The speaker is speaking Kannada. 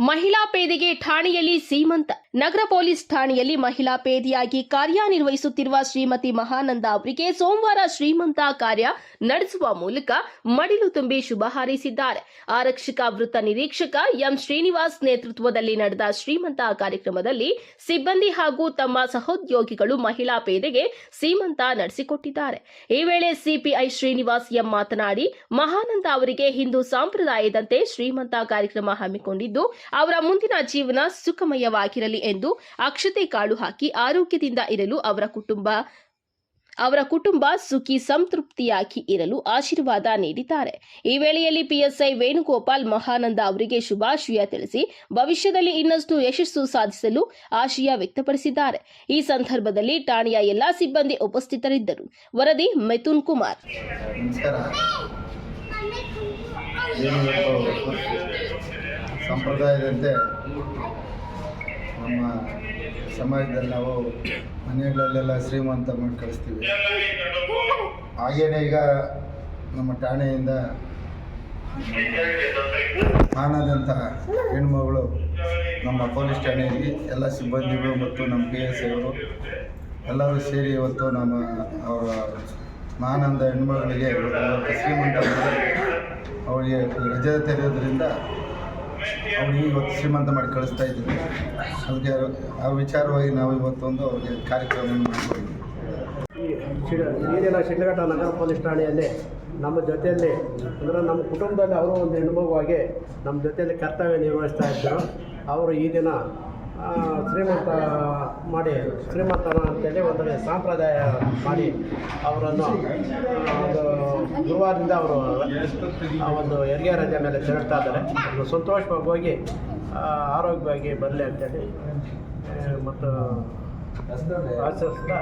ಮಹಿಳಾ ಪೇದೆಗೆ ಠಾಣೆಯಲ್ಲಿ ಸೀಮಂತ ನಗರ ಪೊಲೀಸ್ ಠಾಣೆಯಲ್ಲಿ ಮಹಿಳಾ ಪೇದಿಯಾಗಿ ಕಾರ್ಯನಿರ್ವಹಿಸುತ್ತಿರುವ ಶ್ರೀಮತಿ ಮಹಾನಂದ ಅವರಿಗೆ ಸೋಮವಾರ ಶ್ರೀಮಂತ ಕಾರ್ಯ ನಡೆಸುವ ಮೂಲಕ ಮಡಿಲು ತುಂಬಿ ಶುಭ ಹಾರೈಸಿದ್ದಾರೆ. ಆರಕ್ಷಕ ವೃತ್ತ ನಿರೀಕ್ಷಕ ಎಂ ಶ್ರೀನಿವಾಸ್ ನೇತೃತ್ವದಲ್ಲಿ ನಡೆದ ಶ್ರೀಮಂತ ಕಾರ್ಯಕ್ರಮದಲ್ಲಿ ಸಿಬ್ಬಂದಿ ಹಾಗೂ ತಮ್ಮ ಸಹೋದ್ಯೋಗಿಗಳು ಮಹಿಳಾ ಪೇದೆಗೆ ಸೀಮಂತ ನಡೆಸಿಕೊಟ್ಟಿದ್ದಾರೆ. ಈ ವೇಳೆ ಸಿಪಿಐ ಶ್ರೀನಿವಾಸ್ ಎಂ ಮಾತನಾಡಿ, ಮಹಾನಂದ ಅವರಿಗೆ ಹಿಂದೂ ಸಂಪ್ರದಾಯದಂತೆ ಶ್ರೀಮಂತ ಕಾರ್ಯಕ್ರಮ ಹಮ್ಮಿಕೊಂಡಿದ್ದು, ಅವರ ಮುಂದಿನ ಜೀವನ ಸುಖಮಯವಾಗಿರಲಿ. ಎಂದು ಅಕ್ಷತೆ ಕಾಳು ಹಾಕಿ ಆರೋಗ್ಯದಿಂದ ಇರಲು ಅವರ ಕುಟುಂಬ ಅವರ ಕುಟುಂಬ ಸುಖಿ ಸಂತೃಪ್ತಿಯಾಗಿ ಇರಲು ಆಶೀರ್ವಾದ ನೀಡಿದ್ದಾರೆ. ಈ ವೇಳೆಯಲ್ಲಿ ಪಿಎಸ್ಐ ವೇಣುಗೋಪಾಲ್ ಮಹಾನಂದ ಅವರಿಗೆ ಶುಭಾಶಯ ತಿಳಿಸಿ ಭವಿಷ್ಯದಲ್ಲಿ ಇನ್ನಷ್ಟು ಯಶಸ್ಸು ಸಾಧಿಸಲು ಆಶಯ ವ್ಯಕ್ತಪಡಿಸಿದ್ದಾರೆ. ಈ ಸಂದರ್ಭದಲ್ಲಿ ಠಾಣೆಯ ಎಲ್ಲಾ ಸಿಬ್ಬಂದಿ ಉಪಸ್ಥಿತರಿದ್ದರು. ವರದಿ ಮಿಥುನ್ ಕುಮಾರ್. ಸಂಪ್ರದಾಯದಂತೆ ನಮ್ಮ ಸಮಾಜದಲ್ಲಿ ನಾವು ಮನೆಗಳಲ್ಲೆಲ್ಲ ಶ್ರೀಮಂತ ಮಾಡಿ ಕಳಿಸ್ತೀವಿ. ಹಾಗೇನೆ ಈಗ ನಮ್ಮ ಠಾಣೆಯಿಂದ ಆನದಂಥ ಹೆಣ್ಮಗಳು ನಮ್ಮ ಪೊಲೀಸ್ ಠಾಣೆಯಲ್ಲಿ ಎಲ್ಲ ಸಿಬ್ಬಂದಿಗಳು ಮತ್ತು ನಮ್ಮ ಪಿ ಎಸ್ ಅವರು ಎಲ್ಲರೂ ಸೇರಿ ಇವತ್ತು ನಮ್ಮ ಅವರ ಮಾನಂದ ಹೆಣ್ಮಗಳಿಗೆ ಶ್ರೀಮಂತ ಅವರಿಗೆ ರಜೆ ತೆರೆಯೋದ್ರಿಂದ ಅವಳಿಗೆ ಇವತ್ತು ಶ್ರೀಮಂತ ಮಾಡಿ ಕಳಿಸ್ತಾ ಇದ್ದೀವಿ ಅದಕ್ಕೆ ಆ ವಿಚಾರವಾಗಿ ನಾವು ಇವತ್ತೊಂದು ಅವ್ರಿಗೆ ಕಾರ್ಯಕ್ರಮವನ್ನು ಮಾಡಿಕೊಂಡಿದ್ದೀವಿ ದಿನ ಶಿಡ್ಲಘಟ್ಟ ನಗರ ಪೊಲೀಸ್ ಠಾಣೆಯಲ್ಲಿ ನಮ್ಮ ಜೊತೆಯಲ್ಲಿ ಅಂದರೆ ನಮ್ಮ ಕುಟುಂಬದಲ್ಲಿ ಅವರು ಒಂದು ಹೆಣ್ಮಗುವಾಗಿ ನಮ್ಮ ಜೊತೆಯಲ್ಲಿ ಕರ್ತವ್ಯ ನಿರ್ವಹಿಸ್ತಾ ಇದ್ದರು. ಅವರು ಈ ದಿನ ಶ್ರೀಮಂತ ಮಾಡಿ, ಶ್ರೀಮಂತನ ಅಂತೇಳಿ ಒಂದು ಸಂಪ್ರದಾಯ ಮಾಡಿ ಅವರನ್ನು ಒಂದು ಗುರುವಾರದಿಂದ ಅವರು ಒಂದು ಹೆರಿಗೆ ರಜೆ ಮೇಲೆ ತೆರಳ್ತಾ ಇದ್ದಾರೆ. ಅವರು ಸಂತೋಷವಾಗಿ ಹೋಗಿ ಆರೋಗ್ಯವಾಗಿ ಬರಲಿ ಅಂತೇಳಿ ಮತ್ತು ಆಚರಿಸ್ತಾ